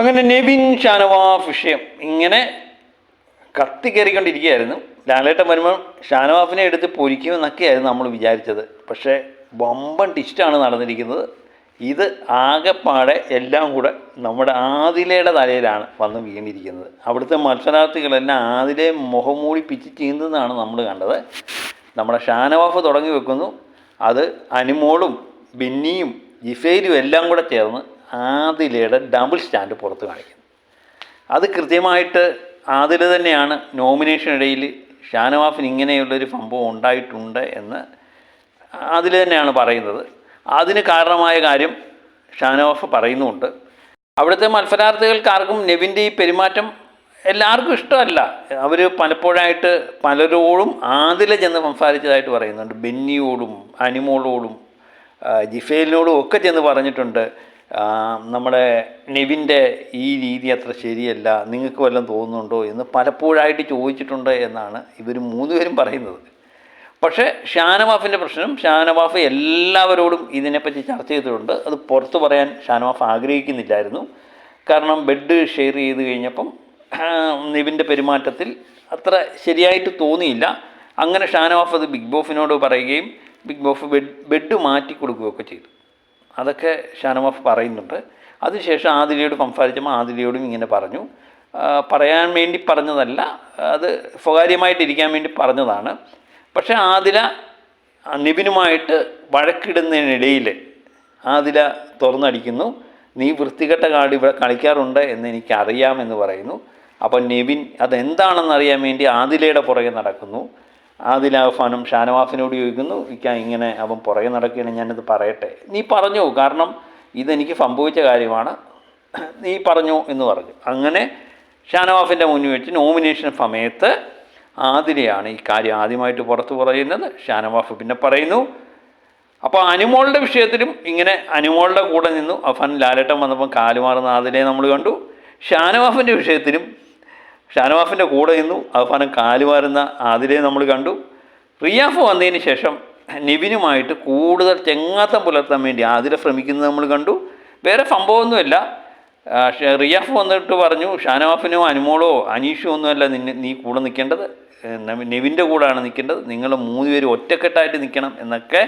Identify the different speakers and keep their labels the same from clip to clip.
Speaker 1: അങ്ങനെ നെബിൻ ഷാനവാഫ് വിഷയം ഇങ്ങനെ കത്തി കയറിക്കൊണ്ടിരിക്കുകയായിരുന്നു. ലാലേട്ടൻ വരുമ്പോൾ ഷാനവാഫിനെ എടുത്ത് പൊരിക്കുമെന്നൊക്കെയായിരുന്നു നമ്മൾ വിചാരിച്ചത്. പക്ഷേ വമ്പൻ ടിസ്റ്റാണ് നടന്നിരിക്കുന്നത്. ഇത് ആകെപ്പാടെ എല്ലാം കൂടെ നമ്മുടെ ആദിലയുടെ തലയിലാണ് വന്ന് വീണിരിക്കുന്നത്. അവിടുത്തെ മത്സരാർത്ഥികളെല്ലാം ആതിലെ മുഖം മൂടി പിച്ച് ചീന്തുന്നതാണ് നമ്മൾ കണ്ടത്. നമ്മുടെ ഷാനവാഫ് തുടങ്ങി വെക്കുന്നു. അത് അനിമോളും ബിന്നിയും ജിഫേലും എല്ലാം കൂടെ ചേർന്ന് ആദിലയുടെ ഡബിൾ സ്റ്റാൻഡ് പുറത്ത് കാണിക്കുന്നു. അത് കൃത്യമായിട്ട് ആദില തന്നെയാണ് നോമിനേഷനിടയിൽ ഷാനവാഫിന് ഇങ്ങനെയുള്ളൊരു സംഭവം ഉണ്ടായിട്ടുണ്ട് എന്ന് അതിൽ തന്നെയാണ് പറയുന്നത്. അതിന് കാരണമായ കാര്യം ഷാനവാഫ് പറയുന്നുമുണ്ട് അവിടുത്തെ മത്സരാർത്ഥികൾക്ക് ആർക്കും നെവിന്റെ ഈ പെരുമാറ്റം എല്ലാവർക്കും ഇഷ്ടമല്ല. അവർ പലപ്പോഴായിട്ട് പലരോടും ആദില ചെന്ന് സംസാരിച്ചതായിട്ട് പറയുന്നുണ്ട്. ബെന്നിയോടും അനിമോളോടും ജിഫേലിനോടും ഒക്കെ ചെന്ന് പറഞ്ഞിട്ടുണ്ട്. നമ്മുടെ നെവിന്റെ ഈ രീതി അത്ര ശരിയല്ല നിങ്ങൾക്ക് വല്ലതും തോന്നുന്നുണ്ടോ എന്ന് പലപ്പോഴായിട്ട് ചോദിച്ചിട്ടുണ്ട് എന്നാണ് ഇവർ മൂന്നുപേരും പറയുന്നത്. പക്ഷേ ഷാനവാഫിന്റെ പ്രശ്നം ഷാനവാഫ് എല്ലാവരോടും ഇതിനെപ്പറ്റി ചർച്ച ചെയ്തിട്ടുണ്ട്. അത് പുറത്ത് പറയാൻ ഷാനവാഫ് ആഗ്രഹിക്കുന്നില്ലായിരുന്നു. കാരണം ബെഡ് ഷെയർ ചെയ്ത് കഴിഞ്ഞപ്പം നിവിന്റെ പെരുമാറ്റത്തിൽ അത്ര ശരിയായിട്ട് തോന്നിയില്ല. അങ്ങനെ ഷാനവാഫ് അത് ബിഗ് ബോഫിനോട് പറയുകയും ബിഗ് ബോഫ് ബെഡ് ബെഡ് മാറ്റി കൊടുക്കുകയൊക്കെ ചെയ്തു. അതൊക്കെ ഷാനവാഫ് പറയുന്നുണ്ട്. അതിനുശേഷം ആദിലയോട് സംസാരിച്ചപ്പോൾ ആദിലയോടും ഇങ്ങനെ പറഞ്ഞു. പറയാൻ വേണ്ടി പറഞ്ഞതല്ല അത് സ്വകാര്യമായിട്ടിരിക്കാൻ വേണ്ടി പറഞ്ഞതാണ്. പക്ഷേ ആദില നിബിനുമായിട്ട് വഴക്കിടുന്നതിനിടയിൽ ആദില തുറന്നടിക്കുന്നു. നീ വൃത്തികെട്ട കാട് ഇവിടെ കളിക്കാറുണ്ട് എന്ന് എനിക്കറിയാമെന്ന് പറയുന്നു. അപ്പോൾ നിബിൻ അതെന്താണെന്ന് അറിയാൻ വേണ്ടി ആദിലയുടെ പുറകെ നടക്കുന്നു. ആദില ഷാനവാസിനോട് ചോദിക്കുന്നു ഇക്ക ഇങ്ങനെ അവൻ പുറകെ നടക്കുകയാണ് ഞാനിത് പറയട്ടെ. നീ പറഞ്ഞു കാരണം ഇതെനിക്ക് സംഭവിച്ച കാര്യമാണ്. നീ പറഞ്ഞു എന്ന് പറഞ്ഞു. അങ്ങനെ ഷാനവാഫിന്റെ മുന്നിൽ വെച്ച് നോമിനേഷൻ സമയത്ത് ആതിരയാണ് ഈ കാര്യം ആദ്യമായിട്ട് പുറത്തു പറയുന്നത്. ഷാനവാഫ് പിന്നെ പറയുന്നു അപ്പോൾ അനുമോളുടെ വിഷയത്തിലും ഇങ്ങനെ അനുമോളുടെ കൂടെ നിന്നു. അഫാൻ ലാലട്ടം വന്നപ്പോൾ കാലുമാറുന്ന ആതിരയെ നമ്മൾ കണ്ടു. ഷാനവാഫിന്റെ വിഷയത്തിലും ഷാനവാഫിന്റെ കൂടെ നിന്നു അവസാനം കാലുമാരുന്ന അതിലെ നമ്മൾ കണ്ടു. റിയാഫ് വന്നതിന് ശേഷം നിവിനുമായിട്ട് കൂടുതൽ ചെങ്ങാത്തം പുലർത്താൻ വേണ്ടി ആതിര ശ്രമിക്കുന്നത് നമ്മൾ കണ്ടു. വേറെ സംഭവമൊന്നുമില്ല. റിയാഫ് വന്നിട്ട് പറഞ്ഞു ഷാനവാഫിനോ അനുമോളോ അനീഷോ ഒന്നുമല്ല നിന്നെ നീ കൂടെ നിൽക്കേണ്ടത്. നെവിന്റെ കൂടെയാണ് നിൽക്കേണ്ടത്. നിങ്ങൾ മൂന്ന് പേര് ഒറ്റക്കെട്ടായിട്ട് നിൽക്കണം എന്നൊക്കെ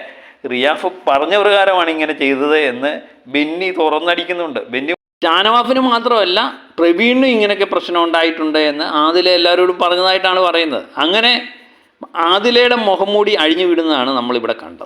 Speaker 1: റിയാഫ് പറഞ്ഞ പ്രകാരമാണ് ഇങ്ങനെ ചെയ്തത് എന്ന് ബെന്നി തുറന്നടിക്കുന്നുണ്ട്. ബെന്നി ഷാനവാഫിന് മാത്രമല്ല പ്രവീണിനും ഇങ്ങനെയൊക്കെ പ്രശ്നം ഉണ്ടായിട്ടുണ്ട് എന്ന് ആദില എല്ലാവരോടും പറഞ്ഞതായിട്ടാണ് പറയുന്നത്. അങ്ങനെ ആദിലയുടെ മുഖംമൂടി അഴിഞ്ഞു വിടുന്നതാണ് നമ്മളിവിടെ കണ്ടത്.